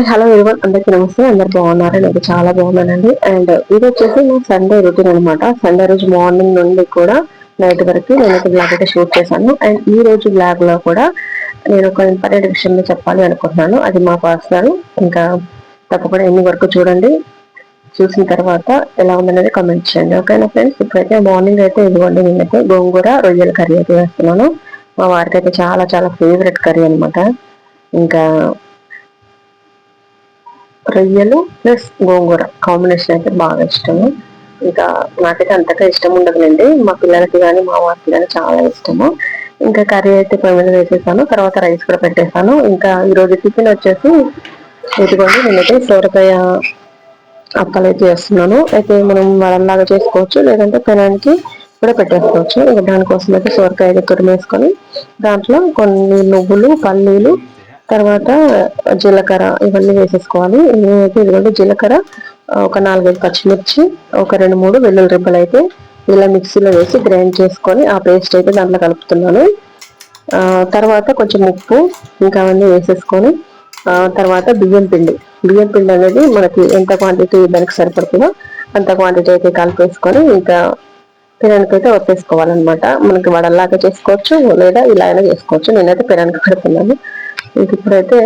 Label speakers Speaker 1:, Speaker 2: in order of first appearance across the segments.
Speaker 1: And hello ఎవరి అందరికీ నమస్తే. అందరు బాగున్నారు? నేను చాలా బాగున్నానండి. అండ్ ఇది వచ్చేసి నా సండే రొటీన్ అనమాట సండే రోజు మార్నింగ్ నుండి కూడా నైట్ వరకు నేను ఒక బ్లాగ్ అయితే షూట్ చేశాను. అండ్ ఈ రోజు బ్లాగ్లో కూడా నేను ఒక ఇంపార్టెంట్ విషయం చెప్పాలి అనుకుంటున్నాను. అది మా పర్సనల్ ఇంకా తప్పకుండా ఎన్ని వరకు చూడండి. చూసిన తర్వాత ఎలా ఉందనేది కమెంట్ చేయండి. ఓకేనా ఫ్రెండ్స్ ఇప్పుడైతే మార్నింగ్ అయితే ఇదిగోండి నేనైతే గోంగూర రొయ్యల కర్రీ అయితే వేస్తున్నాను మా వారికి అయితే చాలా చాలా ఫేవరెట్ కర్రీ అనమాట ఇంకా రొయ్యలు ప్లస్ గోంగూర కాంబినేషన్ అయితే బాగా ఇష్టము. ఇంకా నాకైతే అంతగా ఇష్టం ఉండదులేండి. మా పిల్లలకి కానీ మా వారికి కానీ చాలా ఇష్టము. ఇంకా కర్రీ అయితే పొయ్యి వేసేసాను. తర్వాత రైస్ కూడా పెట్టేసాను. ఇంకా ఈరోజు టిఫిన్ వచ్చేసి ఇదిగోండి నేనైతే సోరకాయ అప్పలు అయితే చేస్తున్నాను. అయితే మనం వడల్లాగా చేసుకోవచ్చు లేదంటే పెనానికి కూడా పెట్టేసుకోవచ్చు. ఇంకా దానికోసం అయితే సోరకాయ అయితే తురిమేసుకొని దాంట్లో కొన్ని నువ్వులు పల్లీలు తర్వాత జీలకర్ర ఇవన్నీ వేసేసుకోవాలి. నేనైతే ఇదిగోండి జీలకర్ర ఒక నాలుగైదు పచ్చిమిర్చి ఒక రెండు మూడు వెల్లుల్లి రిబ్బలు అయితే ఇలా మిక్సీలో వేసి గ్రైండ్ చేసుకొని ఆ పేస్ట్ అయితే దాంట్లో కలుపుతున్నాను. తర్వాత కొంచెం ఉప్పు ఇంకా అవన్నీ వేసేసుకొని తర్వాత బియ్యం పిండి. బియ్యం పిండి అనేది మనకి ఎంత క్వాంటిటీ దానికి సరిపడుతుందో అంత క్వాంటిటీ అయితే కలిపేసుకొని ఇంకా పిరానికి అయితే ఒప్పేసుకోవాలన్నమాట. మనకి వడల్లాగా చేసుకోవచ్చు లేదా ఇలా అయినా చేసుకోవచ్చు. నేనైతే పిరానికి పెడుతున్నాను. ఇంక ఇప్పుడైతే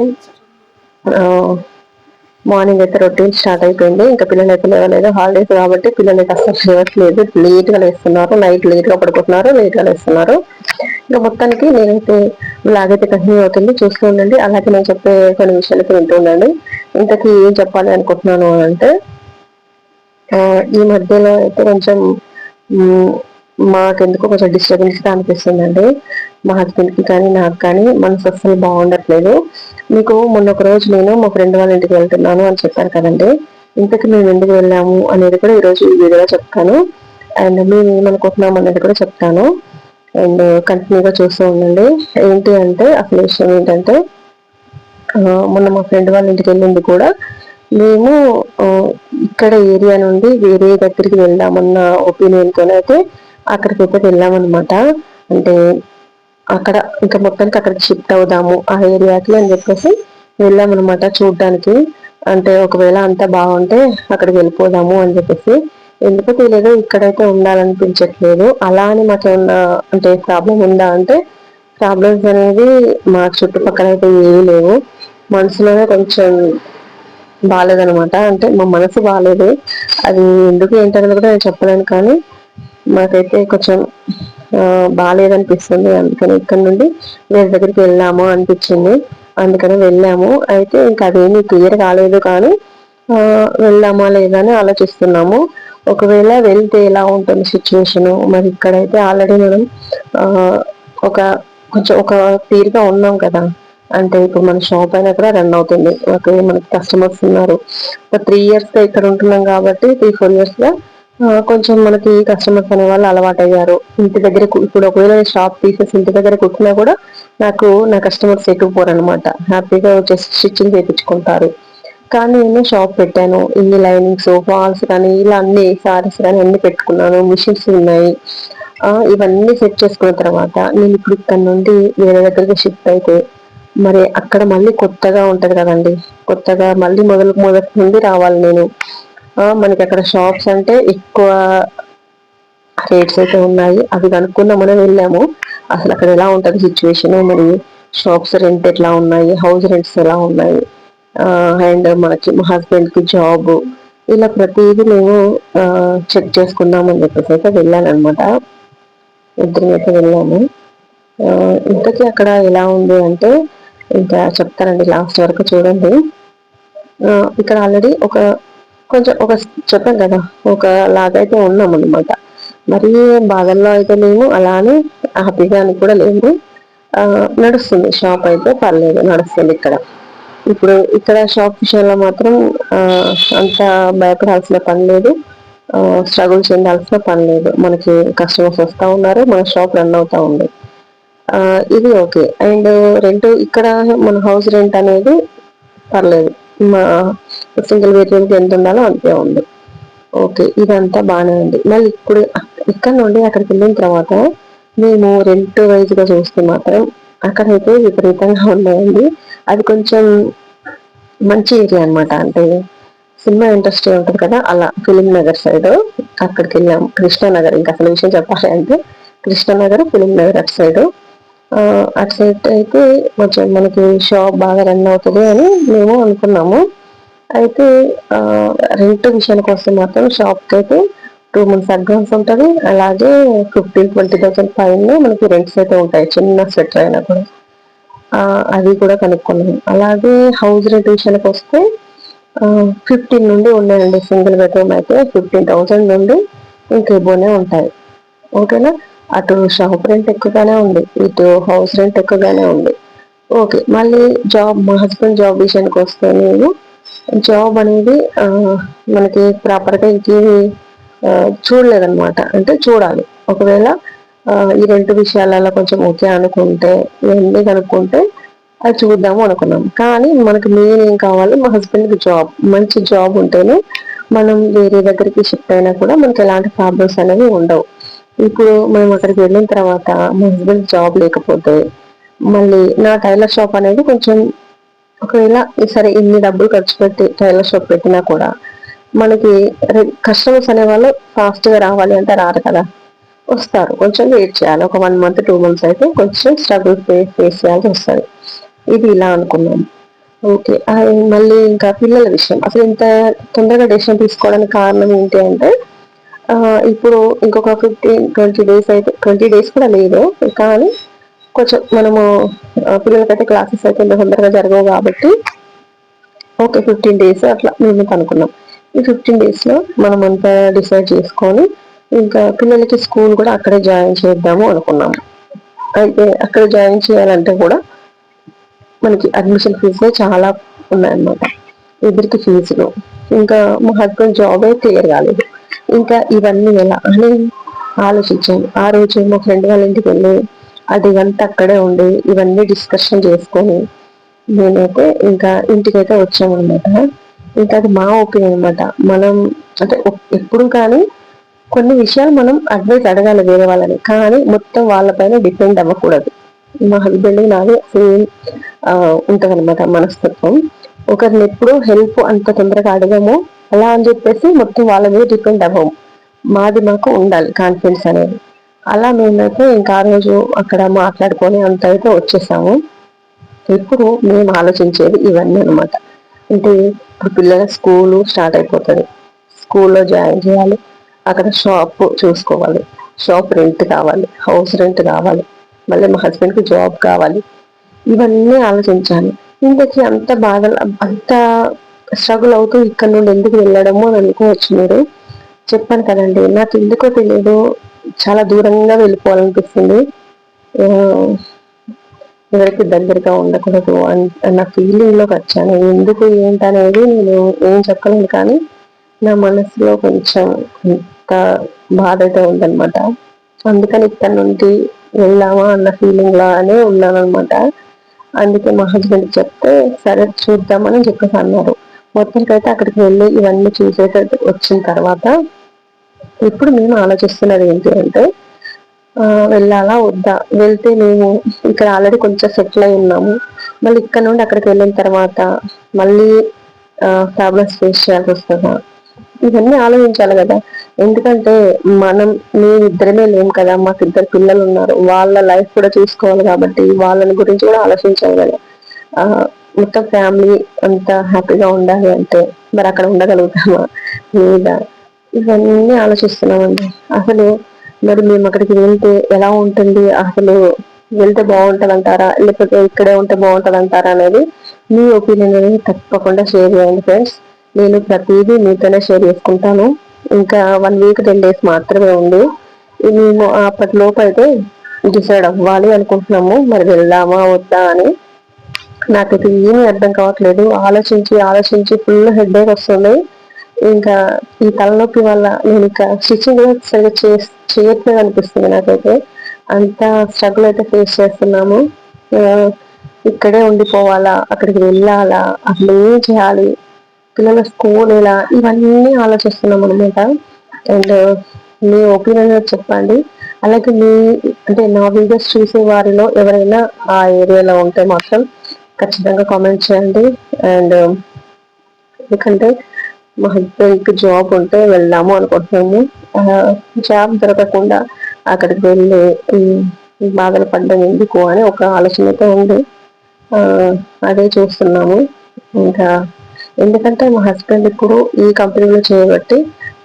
Speaker 1: మార్నింగ్ అయితే రొటీన్ స్టార్ట్ అయిపోయింది. ఇంకా పిల్లలు అయితే లేవలేదు. హాలిడేస్ కాబట్టి పిల్లలు అయితే అసలు చేయట్లేదు. లేట్గా లేస్తున్నారు. నైట్ లేట్గా పడుకుంటున్నారు. లేట్గా లేస్తున్నారు. ఇంకా మొత్తానికి నేనైతే లాగైతే కంటిన్యూ అవుతుంది. చూస్తూ ఉండండి. అలాగే నేను చెప్పే కొన్ని విషయాలు వింటూ ఉండండి. ఇంతకీ ఏం చెప్పాలి అనుకుంటున్నాను అంటే ఈ మధ్యలో అయితే కొంచెం మాకెందుకు కొంచెం డిస్టర్బెన్స్గా అనిపిస్తుందండి. మా హస్బెండ్కి కానీ నాకు కానీ మనసు అస్సలు బాగుండట్లేదు. మీకు మొన్న ఒక రోజు నేను మా ఫ్రెండ్ వాళ్ళ ఇంటికి వెళ్తున్నాను అని చెప్పాను కదండి. ఇంతకు మేము ఎందుకు వెళ్ళాము అనేది కూడా ఈరోజు ఈ వీడియోలో చెప్తాను. అండ్ మేము ఏమనుకుంటున్నాం అనేది కూడా చెప్తాను. అండ్ కంటిన్యూగా చూస్తూ ఉండండి. ఏంటి అంటే అసలు విషయం ఏంటంటే మొన్న మా ఫ్రెండ్ వాళ్ళ ఇంటికి వెళ్ళింది కూడా. మేము ఇక్కడ ఏరియా నుండి వేరే దగ్గరికి వెళ్దామన్న ఒపీనియన్తోనైతే అక్కడికైతే వెళ్ళామన్నమాట. అంటే అక్కడ ఇంకా మొత్తానికి అక్కడికి షిఫ్ట్ అవుదాము ఆ ఏరియాకి అని చెప్పేసి వెళ్ళామన్నమాట చూడడానికి. అంటే ఒకవేళ అంతా బాగుంటే అక్కడికి వెళ్ళిపోదాము అని చెప్పేసి. ఎందుకో తెలియదు ఇక్కడైతే ఉండాలనిపించట్లేదు. అలా అని మాకేమన్నా అంటే ప్రాబ్లం ఉందా అంటే ప్రాబ్లమ్స్ అనేది మా చుట్టుపక్కల అయితే ఏమీ లేవు. మనసులోనే కొంచెం బాగాలేదనమాట అంటే మా మనసు బాగాలేదు అది ఎందుకు ఏంటనేది కూడా నేను చెప్పలేను కానీ మాకైతే కొంచెం బాగాలేదనిపిస్తుంది అందుకని ఇక్కడ నుండి వేరే దగ్గరికి వెళ్ళాము అనిపించింది. అందుకని వెళ్ళాము. అయితే ఇంకా అదేమి క్లియర్ కాలేదు కానీ వెళ్దామా లేదా అని ఆలోచిస్తున్నాము. ఒకవేళ వెళ్తే ఎలా ఉంటుంది సిచ్యువేషను? మరి ఇక్కడైతే ఆల్రెడీ మనం ఒక కొంచెం ఒక తీరుగా ఉన్నాం కదా. అంటే ఇప్పుడు మన షాప్ అయినా కూడా రన్ అవుతుంది. ఒకవేళ మనకి కస్టమర్స్ ఉన్నారు. ఒక త్రీ ఇయర్స్గా ఇక్కడ ఉంటున్నాం కాబట్టి త్రీ ఫోర్ ఇయర్స్గా కొంచెం మనకి కస్టమర్స్ అనే వాళ్ళు అలవాటు అయ్యారు ఇంటి దగ్గర ఇప్పుడు ఒకవేళ షాప్ తీసేసి ఇంటి దగ్గర కుట్టినా కూడా నాకు నా కస్టమర్స్ ఎక్కువ అనమాట హ్యాపీగా వచ్చేసి స్టిచ్చింగ్ చేయించుకుంటారు కానీ నేను షాప్ పెట్టాను. ఇన్ని లైనింగ్స్ ఫాల్స్ కానీ ఇలా అన్ని సారీస్ కానీ అన్ని పెట్టుకున్నాను. మిషన్స్ ఉన్నాయి. ఇవన్నీ సెట్ చేసుకున్న తర్వాత నేను ఇప్పుడు ఇక్కడ నుండి వేరే దగ్గరికి షిఫ్ట్ అయితే మరి అక్కడ మళ్ళీ కొత్తగా ఉంటది కదండి. కొత్తగా మళ్ళీ మొదలు మొదటి నుండి రావాలి నేను. మనకి అక్కడ షాప్స్ అంటే ఎక్కువ రేట్స్ అయితే ఉన్నాయి. అవి కనుక్కుందామని వెళ్ళాము. అసలు అక్కడ ఎలా ఉంటుంది సిచ్యువేషన్ మరి? షాప్స్ రెంట్ ఎట్లా ఉన్నాయి? హౌస్ రెంట్స్ ఎలా ఉన్నాయి? అండ్ మనకి మా హస్బెండ్కి జాబ్ ఇలా ప్రతిదీ మేము చెక్ చేసుకుందామని చెప్పేసి అయితే వెళ్ళానమాట ఇద్దరం అయితే వెళ్ళాము. ఇంతకీ అక్కడ ఎలా ఉంది అంటే ఇంకా చెప్తానండి లాస్ట్ వరకు చూడండి. ఇక్కడ ఆల్రెడీ ఒక కొంచెం ఒక చెప్పాం కదా ఒక లాగైతే ఉన్నాం అనమాట మరి బాధల్లో అయితే లేము అలానే హ్యాపీగా అని కూడా లేదు నడుస్తుంది షాప్ అయితే పర్లేదు నడుస్తుంది ఇక్కడ. ఇప్పుడు ఇక్కడ షాప్ విషయంలో మాత్రం అంత భయపడాల్సిన పని లేదు. స్ట్రగుల్ చెందాల్సిన పని లేదు. మనకి కస్టమర్స్ వస్తూ ఉన్నారు మన షాప్ రన్ అవుతూ ఉంది. ఇది ఓకే. అండ్ రెంట్ ఇక్కడ మన హౌస్ రెంట్ అనేది పర్లేదు. మా సింగిల్ బెడ్రూమ్కి ఎంత ఉండాలో అంతే ఉంది. ఓకే ఇదంతా బాగానే ఉంది. మళ్ళీ ఇప్పుడు ఇక్కడ నుండి అక్కడికి వెళ్ళిన తర్వాత మేము రెంట్ వైజ్గా చూస్తే మాత్రం అక్కడైతే విపరీతంగా ఉన్నాయండి. అది కొంచెం మంచి ఏరియా అనమాట అంటే సినిమా ఇండస్ట్రీ ఉంటుంది కదా అలా ఫిలిం నగర్ సైడ్ అక్కడికి వెళ్ళాం. కృష్ణానగర్ ఇంకా అసలు విషయం చెప్పాలి అంటే కృష్ణానగర్ ఫిలిం నగర్ అటు సైడ్. అటు సైడ్ అయితే కొంచెం మనకి షాప్ బాగా రన్ అవుతుంది అని మేము అనుకున్నాము. అయితే రెంట్ విషయానికి వస్తే మాత్రం షాప్కి అయితే టూ మంత్స్ అడ్వాన్స్ ఉంటుంది. అలాగే ఫిఫ్టీన్ ట్వంటీ థౌసండ్ పైన మనకి రెంట్స్ అయితే ఉంటాయి. చిన్న స్వెటర్ అయినా కూడా. అది కూడా కనుక్కున్నాం అలాగే హౌస్ రెంట్ విషయానికి వస్తే ఫిఫ్టీన్ నుండి ఉన్నాయండి. సింగిల్ బెడ్రూమ్ అయితే ఫిఫ్టీన్ థౌసండ్ నుండి ఇంకేబోనే ఉంటాయి. ఓకేనా? అటు షాప్ రెంట్ ఎక్కువగానే ఉంది. ఇటు హౌస్ రెంట్ ఎక్కువగానే ఉంది. ఓకే. మళ్ళీ జాబ్ మా హస్బెండ్ జాబ్ విషయానికి వస్తే నేను జాబ్ అనేది మనకి ప్రాపర్గా ఇంకేమి చూడలేదన్నమాట. అంటే చూడాలి. ఒకవేళ ఈ రెండు విషయాలలో కొంచెం ఓకే అనుకుంటే ఇవన్నీ కనుక్కుంటే అది చూద్దాము అనుకున్నాం. కానీ మనకు మెయిన్ ఏం కావాలి? మా హస్బెండ్కి జాబ్. మంచి జాబ్ ఉంటేనే మనం వేరే దగ్గరికి షిఫ్ట్ అయినా కూడా మనకి ఎలాంటి ప్రాబ్లమ్స్ అనేవి ఉండవు. ఇప్పుడు మేము అక్కడికి వెళ్ళిన తర్వాత మా హస్బెండ్ జాబ్ లేకపోతే మళ్ళీ నా టైలర్ షాప్ అనేది కొంచెం ఒకవేళ సరే ఇన్ని డబ్బులు ఖర్చు పెట్టి టైలర్ షాప్ పెట్టినా కూడా మనకి కస్టమర్స్ అనే వాళ్ళు ఫాస్ట్గా రావాలి అంటే రారు కదా. వస్తారు. కొంచెం వెయిట్ చేయాలి. ఒక వన్ మంత్ టూ మంత్స్ అయితే కొంచెం స్ట్రగుల్ ఫేస్ చేయాల్సి వస్తుంది. ఇది ఇలా అనుకున్నాం. ఓకే మళ్ళీ ఇంకా పిల్లల విషయం. అసలు ఇంత తొందరగా డెసిషన్ తీసుకోవడానికి కారణం ఏంటి అంటే ఇప్పుడు ఇంకొక ఫిఫ్టీన్ ట్వంటీ డేస్ అయితే ట్వంటీ డేస్ కూడా లేదు. కానీ కొంచెం మనము పిల్లలకైతే క్లాసెస్ అయితే తొందరగా జరగవు కాబట్టి ఓకే ఫిఫ్టీన్ డేస్ అట్లా మేము అనుకున్నాం ఈ ఫిఫ్టీన్ డేస్లో మనం అంతా డిసైడ్ చేసుకొని ఇంకా పిల్లలకి స్కూల్ కూడా అక్కడే జాయిన్ చేద్దాము అనుకున్నాము. అయితే అక్కడ జాయిన్ చేయాలంటే కూడా మనకి అడ్మిషన్ ఫీజు చాలా ఉన్నాయన్నమాట. ఇద్దరికి ఫీజులు. ఇంకా మా హస్బెండ్ జాబ్ క్లియర్ కాలేదు. ఇంకా ఇవన్నీ ఎలా అని ఆలోచించాను ఆ రోజు మా ఫ్రెండ్ వాళ్ళ ఇంటికి వెళ్ళి అది అంతా అక్కడే ఉండి ఇవన్నీ డిస్కషన్ చేసుకొని నేనైతే ఇంకా ఇంటికైతే వచ్చామన్నమాట ఇంకా అది మా ఒపీనియన్ అనమాట మనం అంటే ఎప్పుడు కానీ కొన్ని విషయాలు మనం అడ్వైస్ అడగాలి వేరే వాళ్ళని. కానీ మొత్తం వాళ్ళపైన డిపెండ్ అవ్వకూడదు. మా హస్బెండ్ నాది సేమ్ అనమాట మనస్తత్వం. ఒకరిని ఎప్పుడు హెల్ప్ అంత తొందరగా అడగము. అలా అని చెప్పేసి మొత్తం వాళ్ళ మీద డిపెండ్ అవ్వము. మాది మాకు ఉండాలి కాన్ఫిడెన్స్ అనేది. అలా మేమైతే ఇంకా ఆ రోజు అక్కడ మాట్లాడుకొని అంత అయితే వచ్చేసాము. ఇప్పుడు మేము ఆలోచించేది ఇవన్నీ అనమాట అంటే ఇప్పుడు పిల్లల స్కూలు స్టార్ట్ అయిపోతుంది. స్కూల్లో జాయిన్ చేయాలి. అక్కడ షాప్ చూసుకోవాలి. షాప్ రెంట్ కావాలి. హౌస్ రెంట్ కావాలి. మళ్ళీ మా హస్బెండ్కి జాబ్ కావాలి. ఇవన్నీ ఆలోచించాను. ఇంతకీ అంత బాధ అంత స్ట్రగుల్ అవుతూ ఇక్కడ నుండి ఎందుకు వెళ్ళడము అని అనుకోవచ్చు మీరు. చెప్పాను కదండి నాకు ఎందుకో తెలియదు చాలా దూరంగా వెళ్ళిపోవాలనిపిస్తుంది. ఎవరికి దగ్గరగా ఉండకూడదు అన్న ఫీలింగ్లోకి వచ్చాను. ఎందుకు ఏంటనేది నేను ఏం చెప్పలేను కానీ నా మనసులో కొంచెం ఇంత బాధ అయితే ఉందనమాట అందుకని ఇక్కడ నుండి వెళ్దామా అన్న ఫీలింగ్ లానే ఉన్నాను అనమాట అందుకే మా హస్బెండ్ చెప్తే సరే చూద్దామని చెప్పేసి అన్నారు. మొత్తానికైతే అక్కడికి వెళ్ళి ఇవన్నీ చూసేటట్టు వచ్చిన తర్వాత ఇప్పుడు మేము ఆలోచిస్తున్నది ఏంటి అంటే వెళ్ళాలా వద్దా? వెళ్తే మేము ఇక్కడ ఆల్రెడీ కొంచెం సెటిల్ అయి ఉన్నాము. మళ్ళీ ఇక్కడ నుండి అక్కడికి వెళ్ళిన తర్వాత మళ్ళీ ప్రాబ్లమ్స్ ఫేస్ చేయాల్సి వస్తుందా? ఇవన్నీ ఆలోచించాలి కదా. ఎందుకంటే మనం మేము ఇద్దరమే లేము కదా. మాకు ఇద్దరు పిల్లలు ఉన్నారు. వాళ్ళ లైఫ్ కూడా చూసుకోవాలి కాబట్టి వాళ్ళని గురించి కూడా ఆలోచించాలి కదా. మొత్తం ఫ్యామిలీ అంత హ్యాపీగా ఉండాలి అంటే మరి అక్కడ ఉండగలుగుతామా? లేదా? ఇవన్నీ ఆలోచిస్తున్నామండి. అసలు మరి మేము అక్కడికి వెళ్తే ఎలా ఉంటుంది? అసలు వెళ్తే బాగుంటుందంటారా? అంటారా లేకపోతే ఇక్కడే ఉంటే బాగుంటుందంటారా అంటారా అనేది మీ ఒపీనియన్ అనేది తప్పకుండా షేర్ చేయండి ఫ్రెండ్స్. నేను ప్రతిదీ మీతోనే షేర్ చేసుకుంటాను. ఇంకా వన్ వీక్ టెన్ డేస్ మాత్రమే ఉంది. మేము అప్పటిలోపు అయితే డిసైడ్ అవ్వాలి అనుకుంటున్నాము. మరి వెళ్దామా వద్దా అని. నాకైతే ఏమీ అర్థం కావట్లేదు. ఆలోచించి ఆలోచించి ఫుల్ హెడ్ ఏక్ వస్తుంది. ఇంకా ఈ తలనొప్పి వల్ల నేను ఇంకా స్టిచ్చింగ్ కూడా సరిగ్గా చేయట్లేదు అనిపిస్తుంది నాకైతే. అంత స్ట్రగుల్ అయితే ఫేస్ చేస్తున్నాము. ఇక్కడే ఉండిపోవాలా అక్కడికి వెళ్ళాలా అసలు ఏం చేయాలి పిల్లల స్కూల్ ఎలా ఇవన్నీ ఆలోచిస్తున్నాం అనమాట అండ్ మీ ఒపీనియన్ చెప్పండి. అలాగే మీ అంటే నా వీడియోస్ చూసే వారిలో ఎవరైనా ఆ ఏరియాలో ఉంటే మాత్రం ఖచ్చితంగా కామెంట్ చేయండి. అండ్ ఎందుకంటే మా హస్బెండ్కి జాబ్ ఉంటే వెళ్దాము అనుకుంటున్నాము. జాబ్ దొరకకుండా అక్కడికి వెళ్ళి బాధలు పడ్డం ఎందుకు అని ఒక ఆలోచనతో ఉంది. అదే చూస్తున్నాము. ఇంకా ఎందుకంటే మా హస్బెండ్ ఇప్పుడు ఈ కంపెనీలో చేయబట్టి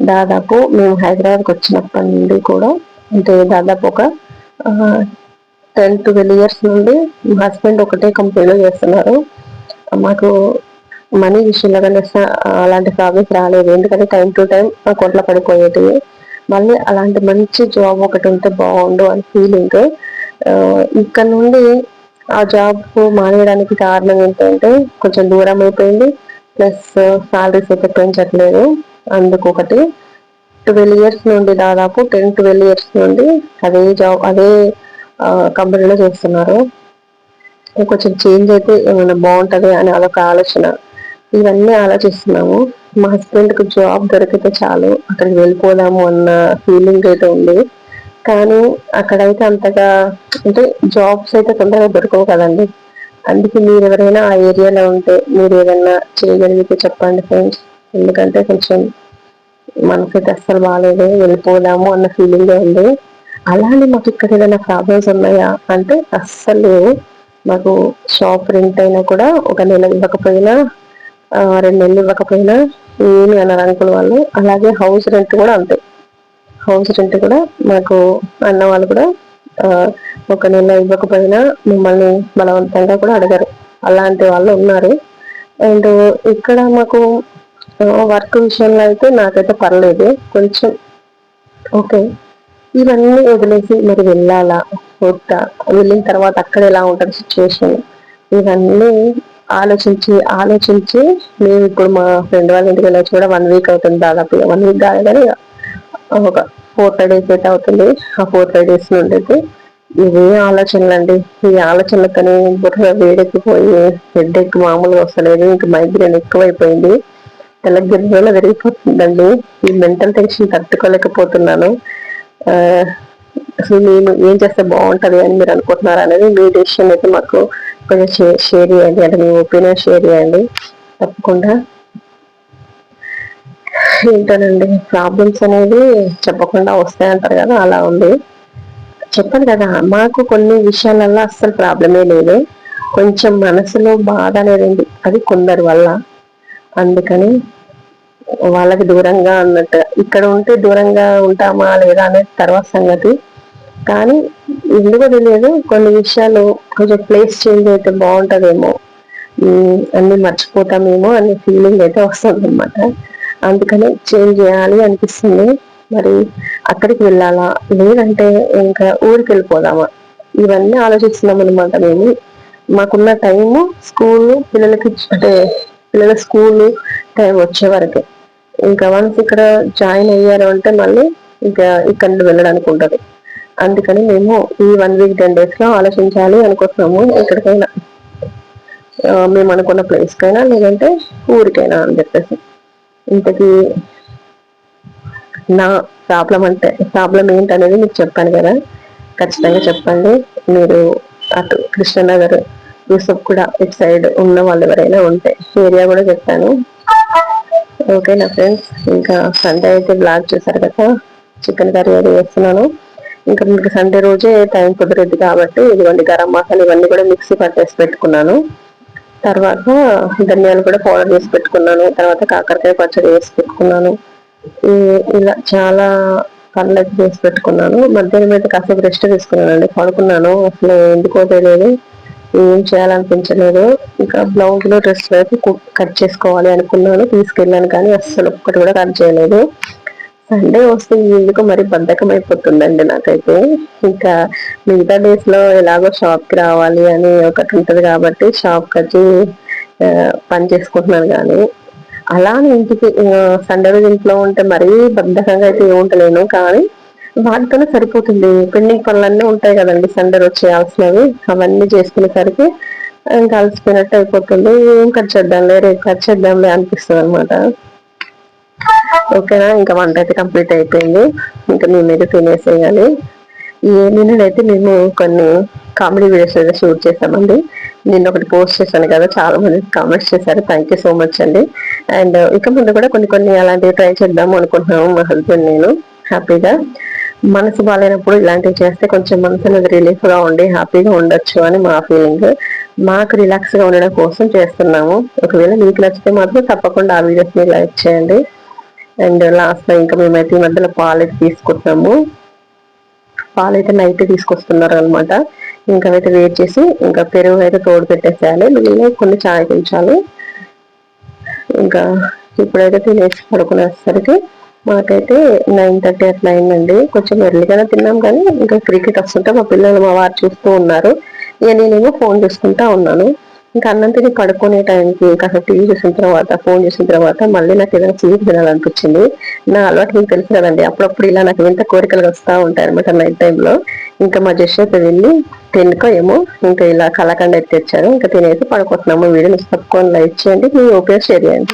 Speaker 1: దాదాపు మేము హైదరాబాద్కి వచ్చినప్పటి నుండి కూడా అంటే దాదాపు ఒక టెన్ ట్వెల్వ్ ఇయర్స్ నుండి మా హస్బెండ్ ఒకటే కంపెనీలో చేస్తున్నారు. మాకు మనీ విషయంలో కానీ అలాంటి ప్రాబ్లమ్స్ రాలేదు. ఎందుకంటే టైం టు టైం కొట్ల పడిపోయేది. మళ్ళీ అలాంటి మంచి జాబ్ ఒకటి ఉంటే బాగుండు అని ఫీలింగ్ ఇక్కడ నుండి ఆ జాబ్ మానేయడానికి కారణం ఏంటంటే కొంచెం దూరం అయిపోయింది. ప్లస్ సాలరీస్ అయితే పెంచట్లేదు. అందుకు ఒకటి ట్వెల్వ్ ఇయర్స్ నుండి దాదాపు టెన్ ట్వెల్వ్ ఇయర్స్ నుండి అదే జాబ్ అదే కంపెనీలో చేస్తున్నారు. కొంచెం చేంజ్ అయితే ఏమైనా బాగుంటుంది అని అదొక ఆలోచన. ఇవన్నీ ఆలోచిస్తున్నాము. మా హస్బెండ్కు జాబ్ దొరికితే చాలు అక్కడికి వెళ్ళిపోదాము అన్న ఫీలింగ్ అయితే ఉంది. కానీ అక్కడైతే అంతగా అంటే జాబ్స్ అయితే తొందరగా దొరకవు కదండి. అందుకే మీరు ఎవరైనా ఆ ఏరియాలో ఉంటే మీరు ఏదైనా చేయగలిగితే చెప్పండి ఫ్రెండ్స్ ఎందుకంటే కొంచెం మనసు అయితే అస్సలు బాగాలేదు వెళ్ళిపోదాము అన్న ఫీలింగ్ ఉంది. అలానే మాకు ఇక్కడ ఏదైనా ప్రాబ్లమ్స్ ఉన్నాయా అంటే అస్సలు లేవు. మాకు షాప్ రెంట్ అయినా కూడా ఒక నెల ఇవ్వకపోయినా రెండు నెలలు ఇవ్వకపోయినా ఏమి అన్నారు అంకుల్ వాళ్ళు అలాగే హౌస్ రెంట్ కూడా అంతే. హౌస్ రెంట్ కూడా మాకు అన్న వాళ్ళు కూడా ఒక నెల ఇవ్వకపోయినా మిమ్మల్ని బలవంతంగా కూడా అడగరు. అలాంటి వాళ్ళు ఉన్నారు. అండ్ ఇక్కడ మాకు వర్క్ విషయంలో అయితే నాకైతే పర్లేదు. కొంచెం ఓకే. ఇవన్నీ వదిలేసి మరి వెళ్ళాలా? వద్దా? వెళ్ళిన తర్వాత అక్కడ ఎలా ఉంటుంది సిచ్యువేషన్ ఇవన్నీ ఆలోచించి ఆలోచించి మేము ఇప్పుడు మా ఫ్రెండ్ వాళ్ళ ఇంటికి వెళ్ళొచ్చి కూడా వన్ వీక్ అవుతుంది దాదాపు. వన్ వీక్ కాదని ఒక ఫోర్ ఫైవ్ డేస్ అయితే అవుతుంది. ఆ ఫోర్ ఫైవ్ డేస్ నుండి అయితే ఇవే ఆలోచనలు అండి. ఈ ఆలోచనలతోనే బుర్ర వేడెక్కిపోయి హెడ్ ఎక్ మామూలుగా వస్తలేదు. ఇంకా మైగ్రేన్ ఎక్కువైపోయింది. తెల్లగిరిలో విరిగిపోతుందండి. ఈ మెంటల్ టెన్షన్ తట్టుకోలేకపోతున్నాను. అసలు నేను ఏం చేస్తే బాగుంటది అని మీరు అనుకుంటున్నారు అనేది మీ డెసిషన్ అయితే మాకు కొంచెం షేర్ చేయండి. అంటే మీ ఒపీనియన్ షేర్ చేయండి. తప్పకుండా. ఏంటోనండి ప్రాబ్లమ్స్ అనేది చెప్పకుండా వస్తాయంటారు కదా అలా ఉంది. చెప్పాను కదా మాకు కొన్ని విషయాలలో అస్సలు ప్రాబ్లమే లేదు. కొంచెం మనసులో బాధ అనేది ఉంది. అది కొందరి వల్ల. అందుకని వాళ్ళకి దూరంగా అన్నట్టు. ఇక్కడ ఉంటే దూరంగా ఉంటామా లేదా అనేది తర్వాత సంగతి. కానీ ఎందుకో తెలియదు కొన్ని విషయాలు కొంచెం ప్లేస్ చేంజ్ అయితే బాగుంటుందేమో. అన్ని మర్చిపోతామేమో అనే ఫీలింగ్ అయితే వస్తుంది అనమాట అందుకని చేంజ్ చేయాలి అనిపిస్తుంది. మరి అక్కడికి వెళ్ళాలా? లేదంటే ఇంకా ఊరికి వెళ్ళిపోదామా? ఇవన్నీ ఆలోచిస్తున్నాం అనమాట మేము. మాకున్న టైము స్కూల్ పిల్లలకి అంటే పిల్లల స్కూల్ టైం వచ్చే వరకే. ఇంకా వన్స్ ఇక్కడ జాయిన్ అయ్యారు అంటే మళ్ళీ ఇంకా ఇక్కడ వెళ్ళడానికి ఉంటుంది. అందుకని మేము ఈ వన్ వీక్ టెన్ డేస్లో ఆలోచించాలి అనుకుంటున్నాము. ఎక్కడికైనా మేము అనుకున్న ప్లేస్ కైనా లేదంటే ఊరికైనా అని చెప్పేసి. ఇంతకీ నా ప్రాబ్లం అంటే ప్రాబ్లం ఏంటనేది మీకు చెప్పాను కదా. ఖచ్చితంగా చెప్పండి. మీరు అటు కృష్ణనగర్ యూసఫ్ కూడా ఇటు సైడ్ ఉన్న వాళ్ళు ఎవరైనా ఉంటే ఏరియా కూడా చెప్తాను ఓకే నా ఫ్రెండ్స్ ఇంకా సండే అయితే బ్లాగ్ చేశారు కదా. చికెన్ కర్రీ అది వేస్తున్నాను ఇంకా మీకు సండే రోజే టైం కుదరదు కాబట్టి ఇదిగోండి గరం మసాలా ఇవన్నీ కూడా మిక్సీ పట్టేసి పెట్టుకున్నాను. తర్వాత ధనియాలు కూడా పౌడర్ చేసి పెట్టుకున్నాను. తర్వాత కాకరకాయ పచ్చడి వేసి పెట్టుకున్నాను. ఇలా చాలా పనులకి చేసి పెట్టుకున్నాను. మధ్యాహ్నం అయితే కాసేపు రెస్ట్ తీసుకున్నానండి పడుకున్నాను. అసలు ఎందుకో తెలియదు. ఏం చేయాలనిపించలేదు. ఇంకా బ్లౌజ్లో డ్రెస్ వైపు కట్ చేసుకోవాలి అనుకున్నాను తీసుకెళ్ళాను కానీ అస్సలు ఒక్కటి కూడా కట్ చేయలేదు. సండే వస్తే ఎందుకు మరి బద్ధకం అయిపోతుందండి నాకైతే. ఇంకా మిగతా డేస్లో ఎలాగో షాప్కి రావాలి అని ఒకటి ఉంటది కాబట్టి షాప్ కచ్చి పని చేసుకుంటున్నాను కానీ అలా ఇంటికి సండే రోజు ఇంట్లో ఉంటే మరీ బద్ధకంగా అయితే ఏముంటలేను కానీ వాటితోనే సరిపోతుంది. పెండింగ్ పనులన్నీ ఉంటాయి కదండి సండే రోజు చేయాల్సినవి. అవన్నీ చేసుకునేసరికి ఇంకా అలసిపోయినట్టు అయిపోతుంది. ఏం ఖర్చు చేద్దాంలే రేపు ఖర్చు చేద్దాంలే అనిపిస్తుంది అనమాట ఓకేనా? ఇంకా వంట అయితే కంప్లీట్ అయిపోయింది. ఇంకా మేమైతే తినేసేయాలి. ఈ నిన్నైతే మేము కొన్ని కామెడీ వీడియోస్ అయితే షూట్ చేసామండి. నిన్న ఒకటి పోస్ట్ చేశాను కదా చాలా మంది కామెంట్స్ చేశారు. థ్యాంక్ యూ సో మచ్ అండి. అండ్ ఇక ముందు కూడా కొన్ని కొన్ని అలాంటివి ట్రై చేద్దాం అనుకుంటున్నాము మా హస్బెండ్ నేను. హ్యాపీగా మనసు బాగాలేనప్పుడు ఇలాంటివి చేస్తే కొంచెం మనసు అనేది రిలీఫ్గా ఉండి హ్యాపీగా ఉండొచ్చు అని మా ఫీలింగ్ మాకు రిలాక్స్గా ఉండడం కోసం చేస్తున్నాము. ఒకవేళ మీకు నచ్చితే మాత్రం తప్పకుండా ఆ వీడియోస్ని లైక్ చేయండి. అండ్ లాస్ట్ ఇంకా మేమైతే ఈ మధ్యలో పాలు అయితే తీసుకుంటున్నాము పాలు అయితే నైట్ తీసుకొస్తున్నారు అనమాట ఇంకా అయితే వేట్ చేసి ఇంకా పెరుగు అయితే తోడు పెట్టేసేయాలి. మిగిలిన కొన్ని చాయ్ పెంచాలి ఇంకా ఇప్పుడైతే తినేసి పడుకునేసరికి మాకైతే నైన్ థర్టీ అట్లా అయిందండి. కొంచెం ఎర్లీగానే తిన్నాం కానీ ఇంకా క్రికెట్ వస్తుంటే మా పిల్లలు మా వారు చూస్తూ ఉన్నారు. ఇక నేనేమో ఫోన్ చూసుకుంటా ఉన్నాను. ఇంకా అన్నం తిని పడుకునే టైంకి ఇంకా టీవీ చూసిన తర్వాత ఫోన్ చూసిన తర్వాత మళ్ళీ నాకు ఏదైనా స్వీట్ తినాలనిపించింది. నా అలవాటు మీకు తెలుసు కదండి అప్పుడప్పుడు ఇలా నాకు ఎంత కోరికలు వస్తూ ఉంటాయి అనమాట నైట్ టైంలో ఇంకా మా జస్ట్ అయితే వెళ్ళి తినుకో ఏమో ఇంకా ఇలా కలకండ అయితే తెచ్చారు. ఇంకా తినేసి పడుకుంటున్నాము. వీడియోని తప్పకుండా లైక్ చేయండి. మీ ఉపయోగ షేర్ చేయండి.